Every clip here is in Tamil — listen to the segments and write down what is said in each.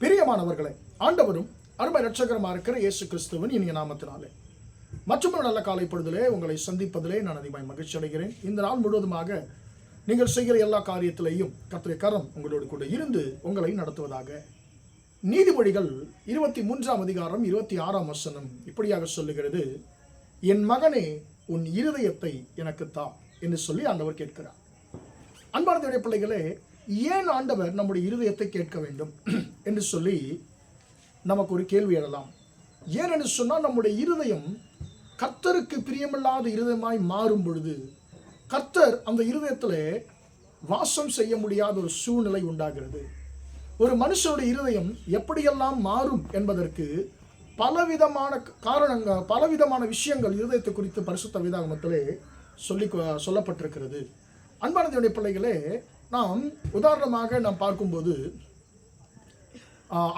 பிரியமானவர்களை ஆண்டவரும் அருமை ரட்சகரமாக இருக்கிற இயேசு கிறிஸ்துவின் இனிய நாமத்தினாலே. மற்றும் ஒரு நல்ல காலை பொழுதிலே உங்களை சந்திப்பதிலே நான் அதிகமாக மகிழ்ச்சி அடைகிறேன். இந்த நாள் முழுவதுமாக நீங்கள் செய்கிற எல்லா காரியத்திலேயும் கத்திரை கரம் உங்களோடு கூட இருந்து உங்களை நடத்துவதாக. நீதிமொழிகள் இருபத்தி மூன்றாம் அதிகாரம் இருபத்தி ஆறாம் வசனம் இப்படியாக சொல்லுகிறது என் மகனே உன் இருதயத்தை எனக்கு தா என்று சொல்லி ஆண்டவர் கேட்கிறார். அன்பானதுடைய பிள்ளைகளே ஏன் ஆண்டவர் நம்முடைய இருதயத்தை கேட்க வேண்டும்? என்று சொல்லி நமக்கு ஒரு கேள்வி எழலாம் ஏன் என்று சொன்னால் நம்முடைய இருதயம் கர்த்தருக்கு பிரியமில்லாத இருதயமாய் மாறும் பொழுது கர்த்தர் அந்த இருதயத்தில் வாசம் செய்ய முடியாத ஒரு சூழ்நிலை உண்டாகிறது. ஒரு மனுஷனுடைய இருதயம் எப்படியெல்லாம் மாறும் என்பதற்கு பலவிதமான காரணங்கள் பலவிதமான விஷயங்கள் இருதயத்தை குறித்து பரிசுத்த வேதாகமத்திலே சொல்லி சொல்லப்பட்டிருக்கிறது. அன்பானதனுடைய பிள்ளைகளே நாம் உதாரணமாக நாம் பார்க்கும்போது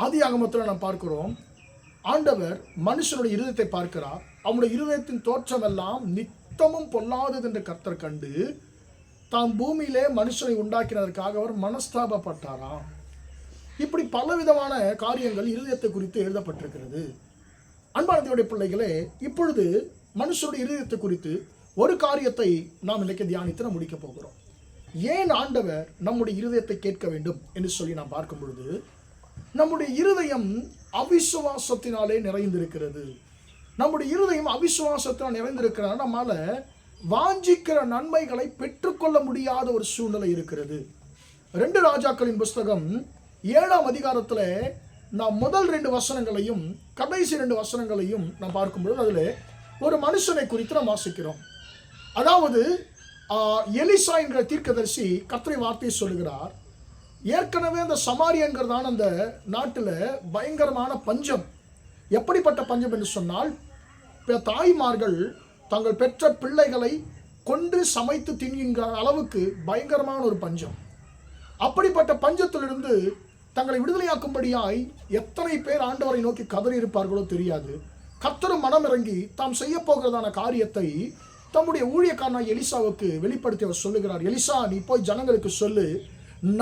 ஆதி ஆகமத்தில் நாம் பார்க்கிறோம் ஆண்டவர் மனுஷனுடைய இருதயத்தை பார்க்கிறார். அவனுடைய இருதயத்தின் தோற்றமெல்லாம் நித்தமும் பொல்லாதது என்று கர்த்தர் கண்டு தாம் பூமியிலே மனுஷனை உண்டாக்கினதற்காக அவர் மனஸ்தாபப்பட்டாராம். இப்படி பலவிதமான காரியங்கள் இருதயத்தை குறித்து எழுதப்பட்டிருக்கிறது. அன்பானதியுடைய பிள்ளைகளே இப்பொழுது மனுஷனுடைய இருதயத்தை குறித்து ஒரு காரியத்தை நாம் இன்னைக்கு தியானித்து நாம் முடிக்கப் போகிறோம். ஏன் ஆண்டவர் நம்முடைய இருதயத்தை கேட்க வேண்டும் என்று சொல்லி நாம் பார்க்கும் பொழுது நம்முடைய இருதயம் அவிசுவாசத்தினாலே நிறைந்திருக்கிறது. நம்முடைய இருதயம் அவிசுவாசத்தினால் நிறைந்திருக்கிறது நம்மால வாஞ்சிக்கிற நன்மைகளை பெற்றுக்கொள்ள முடியாத ஒரு சூழ்நிலை இருக்கிறது. ரெண்டு ராஜாக்களின் புஸ்தகம் ஏழாம் அதிகாரத்தில் நாம் முதல் ரெண்டு வசனங்களையும் கடைசி ரெண்டு வசனங்களையும் நாம் பார்க்கும்பொழுது அதில் ஒரு மனுஷனை குறித்து நாம் வாசிக்கிறோம். அதாவது எலிசா என்கிற தீர்க்கதரிசி கத்திரை வார்த்தையை சொல்லுகிறார். ஏற்கனவே அந்த சமாரியங்கிறதான அந்த நாட்டில் பயங்கரமான பஞ்சம். எப்படிப்பட்ட பஞ்சம் என்று சொன்னால் தாய்மார்கள் தங்கள் பெற்ற பிள்ளைகளை கொண்டு சமைத்து தின்கின்ற அளவுக்கு பயங்கரமான ஒரு பஞ்சம். அப்படிப்பட்ட பஞ்சத்திலிருந்து தங்களை விடுதலையாக்கும்படியாய் எத்தனை பேர் ஆண்டவரை நோக்கி கதறி இருப்பார்களோ தெரியாது. கத்தரும் மனம் இறங்கி தாம் செய்ய போகிறதான காரியத்தை தம்முடைய ஊழியக்காரனாய் எலிசாவுக்கு வெளிப்படுத்தி அவர் சொல்லுகிறார் எலிசா நீ போய் ஜனங்களுக்கு சொல்லு.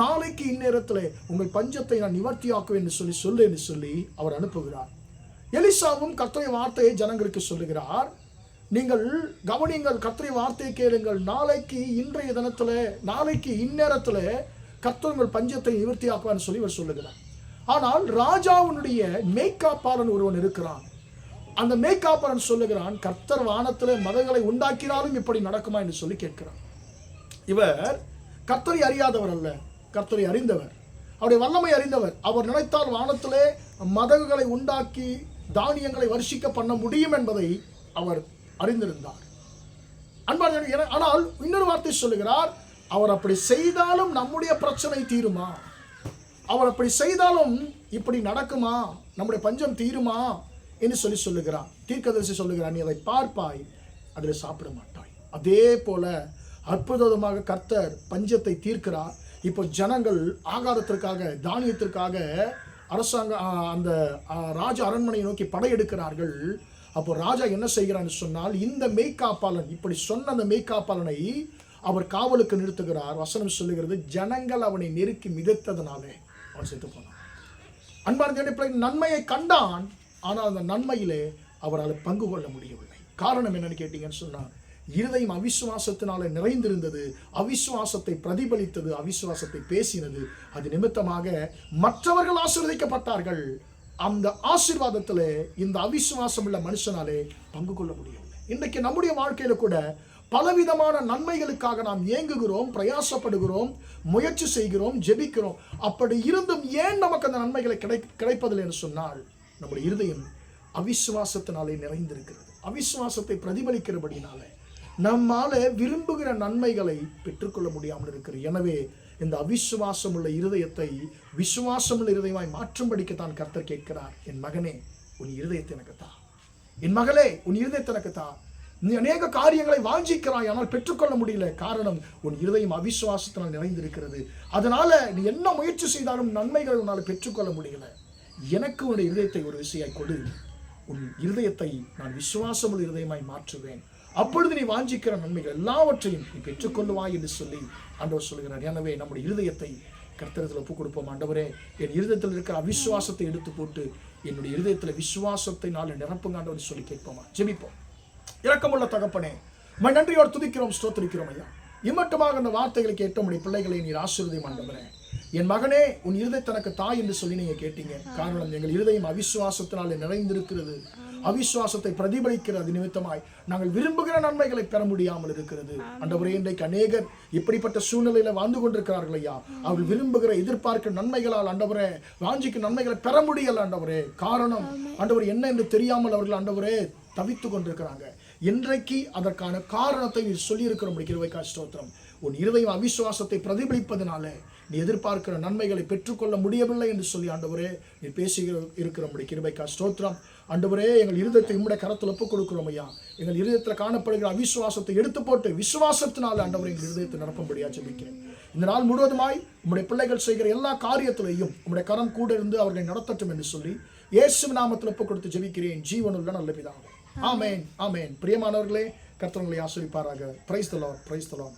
நாளைக்கு இந்நேரத்தில் உங்கள் பஞ்சத்தை நான் நிவர்த்தியாக்குவேன் என்று சொல்லி சொல்லு என்று சொல்லி அவர் அனுப்புகிறார். எலிசாவும் கத்திரை வார்த்தையை ஜனங்களுக்கு சொல்லுகிறார். நீங்கள் கவனிங்கள் கத்திரை வார்த்தையை கேளுங்கள். நாளைக்கு இன்றைய தினத்தில் நாளைக்கு இந்நேரத்தில் கத்தவங்கள் பஞ்சத்தை நிவர்த்தி ஆக்குவான்னு சொல்லி இவர் சொல்லுகிறார். ஆனால் ராஜாவுனுடைய மேய்காப்பாளன் ஒருவன் இருக்கிறான். அந்த மேய்காப்பரன் சொல்லுகிறான் கர்த்தர் வானத்தில் மதங்களை உண்டாக்கினாலும் இப்படி நடக்குமா? என்று சொல்லி கேட்கிறான். இவர் கர்த்தரை அறியாதவர் அல்ல கர்த்தரை அறிந்தவர். அவருடைய வல்லமை அறிந்தவர். அவர் நினைத்தால் வானத்திலே மதகுகளை உண்டாக்கி தானியங்களை வருஷிக்க பண்ண முடியும் என்பதை அவர் அறிந்திருந்தார். அன்பான ஆனால் இன்னொரு வார்த்தை சொல்லுகிறார் அவர் அப்படி செய்தாலும் நம்முடைய பிரச்சனை தீருமா? அவர் அப்படி செய்தாலும் இப்படி நடக்குமா? நம்முடைய பஞ்சம் தீருமா? என்று சொல்லி சொல்லுகிறான். தீர்க்கதரிசி சொல்லுகிறான் நீ அதை பார்ப்பாய் அதில் சாப்பிட மாட்டாய். அதே போல அற்புதமாக கர்த்தர் பஞ்சத்தை தீர்க்கிறார். இப்போ ஜனங்கள் ஆகாரத்திற்காக தானியத்திற்காக அரசாங்க அந்த ராஜ அரண்மனையை நோக்கி படையெடுக்கிறார்கள். அப்போ ராஜா என்ன செய்கிறான்னு சொன்னால் இந்த மெய்காப்பாளன் இப்படி சொன்ன அந்த மெய்காப்பாளனை அவர் காவலுக்கு நிறுத்துகிறார். வசனம் சொல்லுகிறது ஜனங்கள் அவனை நெருக்கி மிதத்ததுனாலே. அவன் செத்து போனான். அன்பார்ந்த நன்மையை கண்டான். ஆனால் அந்த நன்மையிலே அவரால் பங்கு கொள்ள முடியவில்லை. காரணம் என்னன்னு கேட்டீங்கன்னு சொன்னால் இருதயம் அவிசுவாசத்தினால நிறைந்திருந்தது அவிசுவாசத்தை பிரதிபலித்தது அவிசுவாசத்தை பேசினது. அது நிமித்தமாக மற்றவர்கள் ஆசீர்வதிக்கப்பட்டார்கள். அந்த ஆசீர்வாதத்தில் இந்த அவிசுவாசம் உள்ள மனுஷனாலே பங்கு கொள்ள முடியவில்லை. இன்றைக்கு நம்முடைய வாழ்க்கையில் கூட பலவிதமான நன்மைகளுக்காக நாம் ஏங்குகிறோம் பிரயாசப்படுகிறோம் முயற்சி செய்கிறோம் ஜெபிக்கிறோம். அப்படி இருந்தும் ஏன் நமக்கு அந்த நன்மைகளை கிடை கிடைப்பதில்லை என்று சொன்னால் நம்முடைய இருதயம் அவிசுவாசத்தினாலே நிறைந்திருக்கிறது. அவிசுவாசத்தை பிரதிபலிக்கிறபடினால நம்மால விரும்புகிற நன்மைகளை பெற்றுக்கொள்ள முடியாமல் இருக்கிறது. எனவே இந்த அவிசுவாசம் உள்ள இருதயத்தை விசுவாசம் உள்ள இருதயமாய் மாற்றும்படிக்கத்தான் கர்த்தர் கேட்கிறார். என் மகனே உன் இருதயத்தை எனக்குத்தா என் மகளே உன் இருதயத்தை எனக்குத்தா நீ அநேக காரியங்களை வாஞ்சிக்கிறாய் ஆனால் பெற்றுக்கொள்ள முடியல. காரணம் உன் இருதயம் அவிசுவாசத்தினால் நிறைந்திருக்கிறது. அதனால நீ என்ன முயற்சி செய்தாலும் நன்மைகளை உன்னால் பெற்றுக்கொள்ள முடியல. எனக்கு உன்னுடைய இருதயத்தை ஒரு விஷயம் கொடு. உன் இருதயத்தை நான் விசுவாசமுள்ள இருதயமாய் மாற்றுவேன். அப்பொழுது நீ வாஞ்சிக்கிற நன்மைகள் எல்லாவற்றையும் நீ பெற்றுக்கொள்ளுவாய் என்று சொல்லி ஆண்டவர் சொல்கிறார் எனவே நம்முடைய இருதயத்தை கர்த்தரத்தில் ஒப்பு கொடுப்போம் ஆண்டவரே என் இருதயத்தில் இருக்கிற அவிசுவாசத்தை எடுத்து போட்டு என்னுடைய இருதயத்தில் விசுவாசத்தை நாள் நிரப்புங்க ஆண்டவர் சொல்லி கேட்போமா? ஜெபிப்போம். இரக்கமுள்ள தகப்பனே நன்றியோடு துதிக்கிறோம் ஸ்தோத்திரிக்கிறோம் ஐயா. இம்மட்டுமாக அந்த வார்த்தைகளை கேட்ட பிள்ளைகளை நீர் ஆசீர்வதியும் ஆண்டவரே. என் மகனே உன் இருதை தனக்கு தாய் என்று சொல்லி நீங்க கேட்டீங்க. காரணம் எங்கள் இருதயம் அவிசுவாசத்தினால் நிறைந்திருக்கிறது. அவிசுவாசத்தை பிரதிபலிக்கிறது நிமித்தமாய் நாங்கள் விரும்புகிற நன்மைகளை பெற முடியாமல் இருக்கிறது. ஆண்டவரே இன்றைக்கு அநேகர் இப்படிப்பட்ட சூழ்நிலையில வாழ்ந்து கொண்டிருக்கிறார்கள் ஐயா. அவர்கள் விரும்புகிற எதிர்பார்க்கிற நன்மைகளால் ஆண்டவரே வாஞ்சிக்கு நன்மைகளை பெற முடியல ஆண்டவரே காரணம் ஆண்டவர் என்ன என்று தெரியாமல் அவர்கள் ஆண்டவரே தவித்து கொண்டிருக்கிறாங்க. இன்றைக்கு அதற்கான காரணத்தை சொல்லியிருக்கிறோம். கிருவைக்கா ஸ்தோத்திரம். உன் இருதயம் அவிசுவாசத்தை பிரதிபலிப்பதனால நீ எதிர்பார்க்கிற நன்மைகளை பெற்றுக்கொள்ள முடியவில்லை என்று சொல்லி ஆண்டவரே நீ பேசுகிற இருக்கிற நம்முடைய கிருபைக்கா ஸ்தோத்திரம். ஆண்டவரே எங்கள் இருதயத்தை உம்முடைய கரத்தில் ஒப்புக் கொடுக்கிறோம் ஐயா. எங்கள் இருதயத்தில் காணப்படுகிற அவிசுவாசத்தை எடுத்து போட்டு விசுவாசத்தினால் ஆண்டவரை எங்கள் இருதயத்தை நிரப்பும்படியா ஜெபிக்கிறேன். இந்த நாள் முழுவதுமாய் உம்முடைய பிள்ளைகள் செய்கிற எல்லா காரியத்திலையும் உம்முடைய கரம் கூட இருந்து அவர்களை நடத்தட்டும் என்று சொல்லி இயேசு நாமத்தில் ஒப்புக் கொடுத்து ஜெபிக்கிறேன். ஜீவனுள்ள நல்ல பிதாவே. ஆமேன் ஆமேன். பிரியமானவர்களே கர்த்தவங்களை ஆசிரிப்பாராக பிரைஸ் தலோ பிரைஸ் தலோ